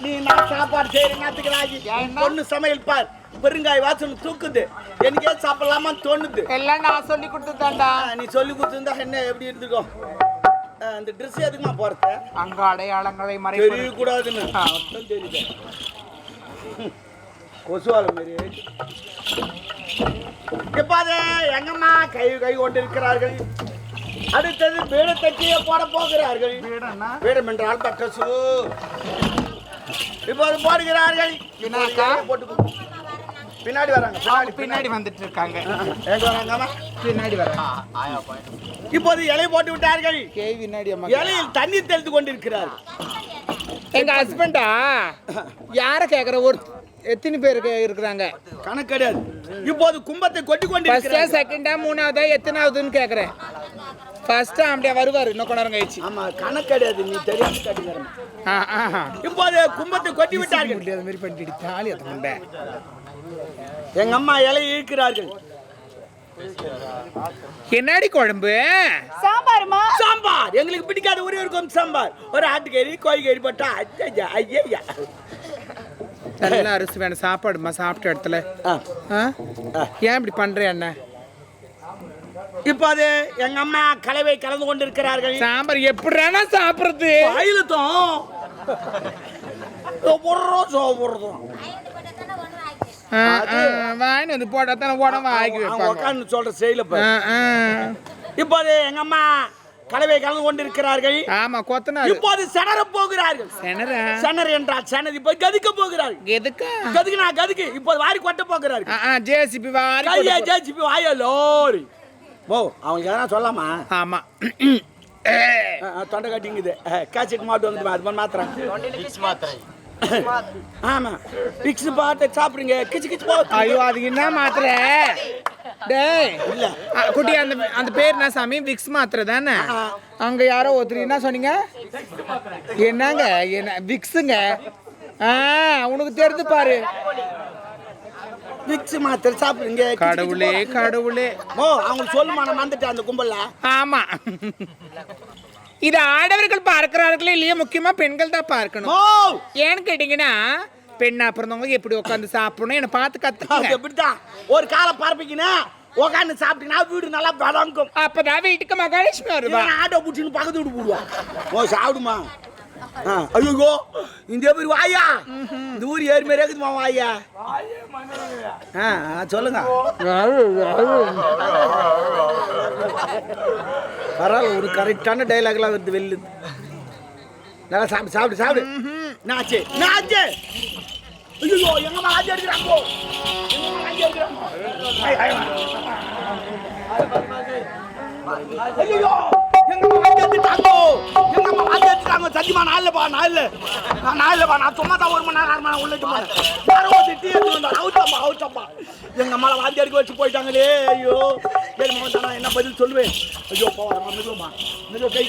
நீ நான் சாப்பாடு செய்யறேங்கிறதுக்கு ஏன்னா? பொண்ணு சமையல் பார். பெருங்காய் வாசனை தூக்குது. எனக்கே சாப்பிடலாமான்னு தோணுது. எல்லாம் நான் சொல்லி கொடுத்துதான்டா ஆ, நீ சொல்லி கொடுத்துருந்தா என்ன எப்படி இருந்துக்கும் ஆ, இந்த ட்ரெஸ் எதுக்குமா போறது அங்க அடையாளங்களை மறைப்பது. தெரியக்கூடாதுன்னு. மொத்தம் தெரியுது. கொசுவால மாரி எப்பாது எங்கம்மா கை கை கொண்டு இருக்கிறார்கள் அடுத்தது வீடு தட்டிய போட போகிறார்கள். வீடம் என்றால் பட்டசு இப்போது போடுகிறார்கள். பின்னாடி வராங்க பின்னாடி வந்துட்டு இருக்காங்க வராங்கம்மா? பின்னாடி வர இப்போது இலை போட்டு விட்டார்கள். கே பின்னாடி அம்மா. இலையில் தண்ணீர் தெளித்து கொண்டிருக்கிறார்கள் எங்க ஹஸ்பண்டா யார கேக்குற? ஒரு எத்தனை பேர் கே- இருக்கிறாங்க? கணக்கு கிடையாது. இப்போது கும்பத்தை கொட்டி ஃபர்ஸ்டா கொண்டிருக்கிறார்கள். செகண்டா மூணாவதா எத்தனாவதுன்னு கேக்குறேன். ஃபர்ஸ்ட் அப்படியே வருவாரு இன்னும் கொண்டாரம் கழிச்சு. ஆமா கணக்கு கிடையாது நீ தெரியாம ஆஹா. இப்போது கும்பத்தை கொட்டி விட்டார்கள். முடியாத மாதிரி பண்ணிட்டு தாலி எத்த முண்டை. எங்க அம்மா இலையை இழுக்கிறார்கள். என்னடி குழம்பு? சாம்பாருமா? சாம்பார். எங்களுக்கு பிடிக்காத ஒரே இருக்கும் சாம்பார். ஒரு ஆட்டுக்கறி கோழிக்கறி போட்டா ஐயா ஐயா நல்ல அரிசி வேணும். சாப்பாடுமா சாப்பிட்ட இடத்துல. ஆ? ஏன் இப்படி பண்ற என்ன இப்போது எங்க அம்மா கலவை கலந்து கொண்டிருக்கிறார்கள். சாம்பார் எப்படினா சாப்பிடுறது? அயிலுத்தம் போடுறோம் சோப்படுறதும் வாங்கி வந்து போட்டா தானே உடம்பு ஆக்கி உட்காந்து சொல்ற செயல ஆ. இப்போது எங்க அம்மா கலவை கலந்து கொண்டிருக்கிறார்கள். ஆமா கொத்தனாரு. இப்போது செனர போகிறார்கள். செனரா செனர் என்றால் செனர் இப்போ கதிக்க போகிறார்கள். கதுக்கு? நான் கதுக்கு இப்போது வாரி கொட்ட போகிறார்கள். ஜேசிபி வாரி கையை ஜேசிபி வாய லோரி. ஓ அவங்களுக்கு எதனா சொல்லாமா? ஆமா. தொண்டை கட்டிங்குது. கேசட் மாட்டு வந்து அது மாதிரி மாத்திரம் ஆமா. பிக்ஸ் பாட்டு சாப்பிடுங்க. கிச்சு கிச்சு போ. ஐயோ அதுக்கு என்ன மாத்திரை டேய். இல்ல. குட்டி அந்த அந்த பேர் என்ன சாமி? விக்ஸ் மாத்திரை தானே? அங்க யாரோ ஒருத்தர் என்ன சொன்னீங்க? என்னங்க? என்ன விக்ஸுங்க ஆ உனக்கு தெரிஞ்சு பாரு. பிக்ஸ் மாத்திரை சாப்பிடுங்க கடவுளே. கடவுளே. ஓ அவங்களுக்கு சொல்லுமா நான் வந்துட்டேன் அந்த கும்பல்ல? ஆமா. இது ஆடவர்கள் பார்க்கிறார்களே இல்லையா? முக்கியமா பெண்கள் தான் பார்க்கணும். ஏன்னு கேட்டீங்கன்னா பெண்ணா பிறந்தவங்க எப்படி உட்காந்து சாப்பிடணும்? என்னை பார்த்து கத்துக்கங்க. எப்படித்தான்? ஒரு காலை பரப்பிக்கினா உக்காந்து சாப்பிட்டீங்கன்னா வீடு நல்லா வளங்கும் அப்பதான் வீட்டுக்கு மகாலட்சுமி வருவா. ஆட்டோ பிடிச்சின்னு பக்கத்து வீட்டு போடுவான் ஓ சாப்பிடுமா? ஐயோ இந்த பேர் வாயா? இந்த ஊர் ஏறி மாரி இருக்குதுமா வாயா? ஆ சொல்லுங்க. பரவாயில்ல ஒரு கரெக்டான டைலாக்லாம் வருது வெளில. நல்லா சாப்பிடு சாப்பிடு சாப்பிடு. நாச்சு நாச்சு ஐயோ எங்க மாஜி எடுக்கிறாங்கோ எங்க மாஜி எடுக்கிறாங்கோ ஐயோ. சத்தியமா நான் இல்லப்பா நான் இல்ல நான் இல்லப்பா நான் சும்மா தான் ஒரு மணி நேரம் அரை மணி உள்ள போனேன் யாரோ ஒரு எடுத்து வந்தாங்க அவுத்தப்பா அவுத்தப்பா எங்க அம்மால வாந்தி எடுக்க வச்சு போயிட்டாங்களே. ஐயோ. என்ன பதில் சொல்லுவேன்? ஐயோ போவாரம்மா கை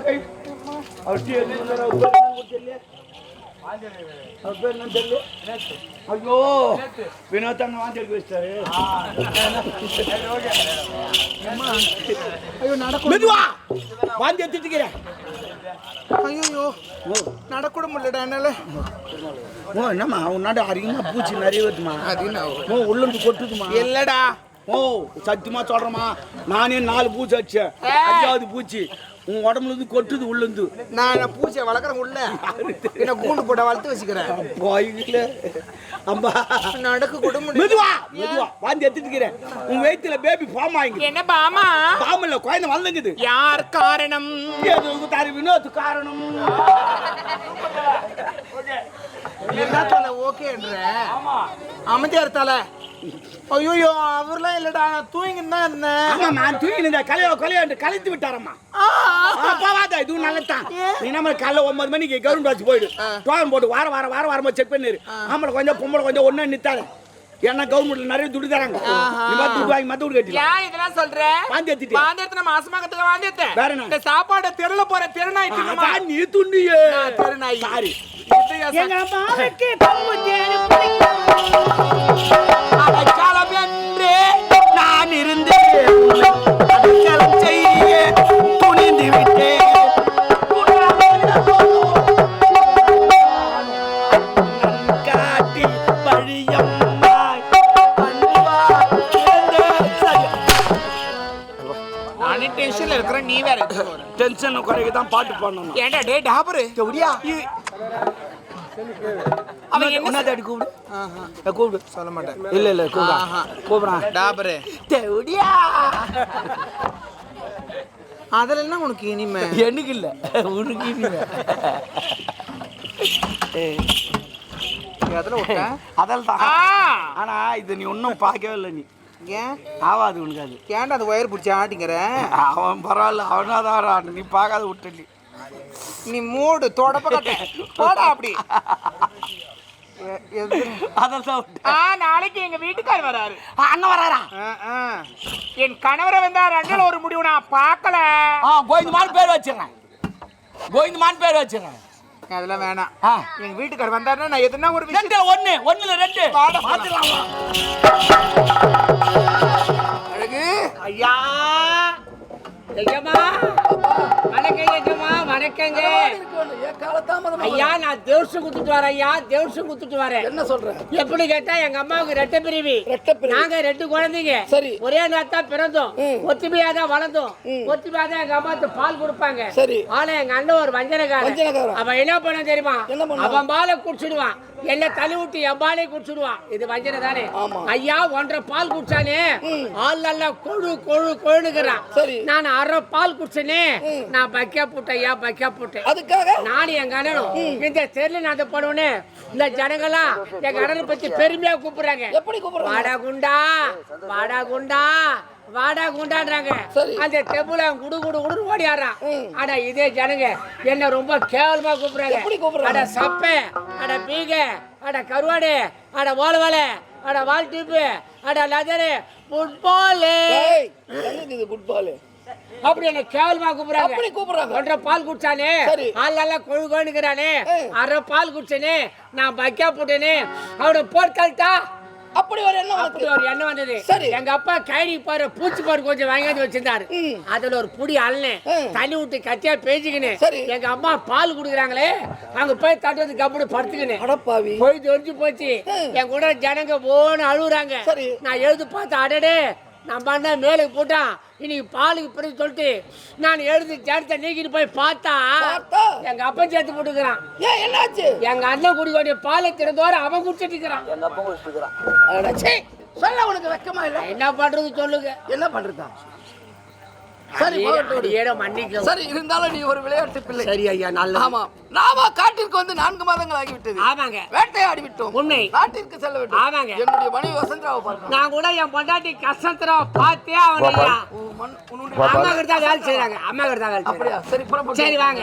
கை. அவர் டீ எடுத்து எடுக்க வச்சிட்டாரு ஐயோ நடக்கும் மெதுவா வாந்தி எடுத்துக்கிறேன் ஐயோ நடக்கூட முடியலடா என்னால ஓ என்னம்மா உன்னாட அதிகமாக பூச்சி நிறைய வருதுமா ஓ உள்ளுந்து கொட்டுதுமா இல்லடா ஓ சத்தியமா சொல்றேம்மா நானே நாலு பூச்சி அடிச்சேன் அஞ்சாவது பூச்சி உன் உடம்புல இருந்து கொட்டுது உள்ளுந்து. நான் பூச்சியை வளர்க்குறேன் உள்ள? என்ன கூண்டு போட்ட வளர்த்து வச்சுக்கிறேன். போயில அம்பா நடக்க கூட முடியல மெதுவா மெதுவா வாந்தி எடுத்துக்கிறேன் உன் வயித்துல பேபி ஃபார்ம் ஆகிங்க என்ன பாமா? ஃபார்ம் இல்ல குழந்தை வளர்ந்துக்குது. யார் காரணம்? எதுக்கு தாரி வினோத் காரணம். என்ன தலை ஓகேன்ற? அமைதியார் தலை ஐயோ அவர்லாம் இல்லடா நான் தூங்கின்னு தான் இருந்தேன். நான் இந்த கலையோ கலையோ என்று கலைத்து விட்டாரம்மா. அப்பாவாதா இது நல்லதான் நீ நம்ம காலைல ஒன்பது மணிக்கு கவர்மெண்ட் வச்சு போயிடு. டோக்கன் போட்டு வார வார வார வாரமா செக் பண்ணிரு. ஆம்பளை கொஞ்சம் பொம்பளை கொஞ்சம் ஒண்ணு நித்தாரு. ஏன்னா கவர்மெண்ட்ல நிறைய துட்டு தராங்க. நீ துட்டு வாங்கி மத்த கட்டில ஏன் இதெல்லாம் சொல்ற? வாந்தி எடுத்துட்டு வாந்தி எடுத்து வாந்தி எடுத்தேன் வேற என்ன? இந்த சாப்பாடு தெருல போற தெருநாய் தின்னுமா? நீ துண்டியே தெருநாய். சாரி. எங்க அம்மாவுக்கு டென்ஷன் குறைக்க தான் பாட்டு பாடணும். ஏன்டா டே டாபரு? எப்படியா அவன் என்ன தேடி கூப்பிடு. கூப்பிடு. சொல்ல மாட்டேன். இல்ல இல்ல கூப்பிடா. கூப்பிடான் டாபரு. தேவடியா அதுல என்ன உனக்கு இனிமை? எனக்கு இல்ல. உனக்கு இல்ல அதுல அதில் தான். ஆ, ஆனா இது நீ ஒன்றும் பார்க்கவே இல்லை நீ. ஏன்? ஆவாது உனக்கு அது. ஏன்டா அந்த ஒயர் பிடிச்சி ஆட்டிங்கிற அவன் பரவாயில்ல அவனாதான் நீ பார்க்காத விட்டு நீ. மூடு தொடப்ப கட்ட. போடா அப்படி. நாளைக்கு எங்க வீட்டுக்கார் வராரு. அண்ணன் வராரா. என் கணவரை வந்தா ரெண்டுல ஒரு முடிவு நான் பார்க்கல. கோவிந்தமான் பேர் வச்சிடறேன். கோவிந்தமான் பேர் வச்சிடறேன். அதெல்லாம் வேணாம். எங்க வீட்டுக்கார் வந்தாருன்னா நான் எதுனா ஒரு விஷயம் ஒண்ணு ஒண்ணுல ரெண்டு. அழகு. ஐயா. ஐயம்மா. ஐயம்மா வணக்கங்க. ஐயா நான் தேவசம் குத்துட்டு வரேன் ஐயா. தேவசம் குத்துட்டு வரேன். என்ன சொல்ற? எப்படி கேட்டா எங்க அம்மாவுக்கு ரெட்டை பிரிவி. நாங்க ரெண்டு குழந்தைங்க. சரி. ஒரே நேரத்தா பிறந்தோம். ஒத்துமையா தான் வளர்ந்தோம். ஒத்துமையா தான் எங்க அம்மாவுக்கு பால் கொடுப்பாங்க. சரி. ஆனா எங்க அண்ணன் ஒரு வஞ்சனக்காரன். அவன் என்ன பண்ண தெரியுமா? அவன் பாலை குடிச்சிடுவான். என்ன தள்ளி விட்டு என் பாலே குடிச்சிடுவான் இது வஞ்சனை தானே. ஐயா ஒன்றரை பால் குடிச்சானே ஆள் நல்லா கொழு கொழு கொழுனுக்குறான். நான் அரை பால் குடிச்சனே நான் பக்கியா போட்டேன் ஐயா பக்கியா போட்டேன். அதுக்காக? நானும் எங்க அண்ணனும் இந்த தெருல நான் போனோடனே இந்த ஜனங்கள்லாம் எங்க அண்ணனை பத்தி பெருமையா கூப்பிடுறாங்க. எப்படி கூப்பிடுறாங்க? வாடா குண்டா வாடா குண்டா வாடா குண்டான்றாங்க சரி. அந்த தெப்புல குடு குடு குடு ஓடியாடுறான் ஆனா இதே ஜனங்க என்ன ரொம்ப கேவலமா கூப்பிடுறாங்க. எப்படி கூப்பிடுறாங்க? அட சப்பை அட பீக அட கருவாடு அட ஓலவாலை அட வால் டிப்பு அட லதரு ஃபுட்பாலு இது ஃபுட்பால் அப்படி என்ன கேவலமா கூப்பிடுறாங்க. அப்படி கூப்பிடுறாங்க. ஒன்றரை பால் குடிச்சானே. சரி. ஆள் நல்லா கொழு கொழுக்கிறானே ஏய். அரை பால் குடிச்சனே. நான் பக்கா போட்டேனே. அவனை போர்த்தல்ட்டா அப்படி ஒரு எண்ணம் அப்படி ஒரு எண்ணம் வந்தது சரி. எங்க அப்பா கைடி பாரு பூச்சி பாரு கொஞ்சம் வாங்கியாந்து வச்சிருந்தாரு. அதுல ஒரு புடி அள்ளனேன் ம். தண்ணி விட்டு கத்தியா பேசிக்கினேன். எங்க அம்மா பால் குடுக்குறாங்களே அங்க போய் தட்டுறது கப்படி படுத்துக்கினேன் போய் தெரிஞ்சு போச்சு. என் கூட ஜனங்க போன்னு அழுகுறாங்க. நான் எழுது பார்த்து அடடே நான் பண்ண மேலுக்கு போட்டான் இன்னைக்கு பாலுக்கு பிறகு சொல்லிட்டு நான் எழுதி சேர்த்த நீக்கிட்டு போய் பார்த்தா? எங்க அப்பன் சேர்த்து போட்டுக்கிறான். ஏன் என்னாச்சு? எங்க அண்ணன் குடி வேண்டிய பாலை திறந்தோர அவன் குடிச்சிட்டு இருக்கிறான். எங்க அப்பா குடிச்சுக்கிறான் அட சீ சொல்ல உனக்கு வெக்கமா இல்ல? என்ன பண்றது சொல்லுங்க. என்ன பண்றதா? சரி மன்னிக்க சரி இருந்தாலும் நீ ஒரு விளையாட்டு பிள்ளை. சரி ஐயா நல்ல ஆமா. நாம காட்டிற்கு வந்து நான்கு மாதங்கள் ஆகிவிட்டது ஆமாங்க. வேட்டையாடி விட்டோம் உண்மை. நாட்டிற்கு செல்ல வேண்டும் ஆமாங்க. என்னுடைய மனைவி வசந்தராவை பார்க்கணும். நான் கூட என் பொண்டாட்டி கஷ்டத்துல பார்த்தே உன்னுடைய அம்மா கிட்ட தான் வேலை செய்யறாங்க அம்மா கிட்ட தான் வேலை செய்யறாங்க அப்படியா? சரி சரி வாங்க.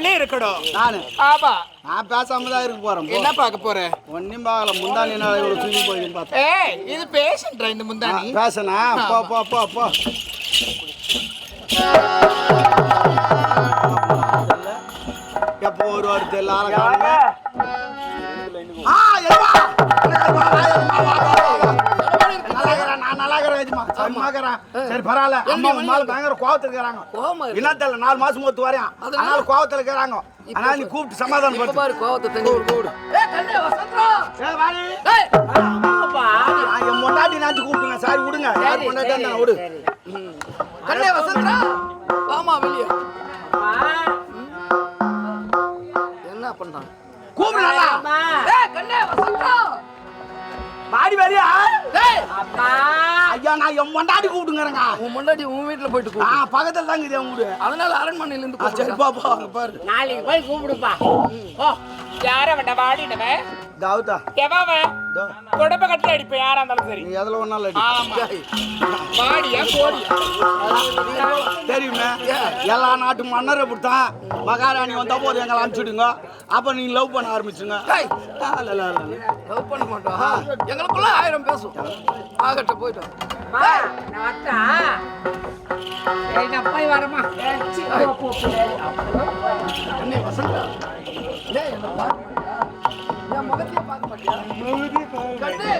பேசாமலே இருக்கணும். நானு. ஆமா. நான் பேசாம தான் இருக்க போறேன் என்ன பார்க்க போற? ஒன்னும் பார்க்கல. முந்தானி நாள் இவ்வளவு தூக்கி போயின்னு பார்த்தேன். ஏய் இது பேஷண்ட்ரா இந்த முந்தானி? பேசனா போ போ போ போ. எப்போ ஒரு வாரத்து எல்லாரும் காணுங்க. ஆ எதுமா சரி, பரவாயில்ல. அம்மா உன் மேல பயங்கர கோவத்துல இருக்கிறாங்க. என்னத்துல நாலு மாசம் ஒத்து வரேன் அதனால? கோவத்துல இருக்கிறாங்க. அதனால நீ கூப்பிட்டு சமாதானம் என் பொண்டாட்டி நாச்சு கூப்பிட்டுங்க. சாரி விடுங்க. யார் பொண்டாட்டி இருந்தா விடு. கண்ணே வசந்தரா ஆமா வெளிய. என்ன அம்மா. ஏய் கண்ணே வசந்தரா மாடி டேய் அப்பா ஐயா நான் என் பொண்டாட்டி கூப்பிட்டுங்கறேங்க உன் முன்னாடி உன் வீட்டுல போயிட்டு ஆ பக்கத்துல தாங்க இது உங்க வீடு. அதனால அரண்மனையில இருந்து சரி போ போ அங்க பாரு. நாளைக்கு போய் கூப்பிடுப்பா. ஓ யார அவன் வாடினவன்? தாவுதா. எவன் தோ. தொடப்ப கட்டில அடிப்பேன் யாரா இருந்தாலும் சரி. நீ எதுல ஒன்னால ஆமா. வாடியா கோடியா? தெரியுமே? எல்லா நாட்டு மன்னரை இப்படித்தான் மகாராணி வந்த போது எங்களை அனுப்பிச்சுடுங்க. அப்ப நீங்க லவ் பண்ண ஆரம்பிச்சுங்க. லவ் பண்ண மாட்டோம். எங்களுக்குள்ள ஆயிரம் பேசும். ஆகட்டும் போயிட்டோம் போய் வரமா என்ன வசந்தா. ஏய் என்ன பாரு. என் முகத்தையே பார்க்க மாட்டியா கண்ணு.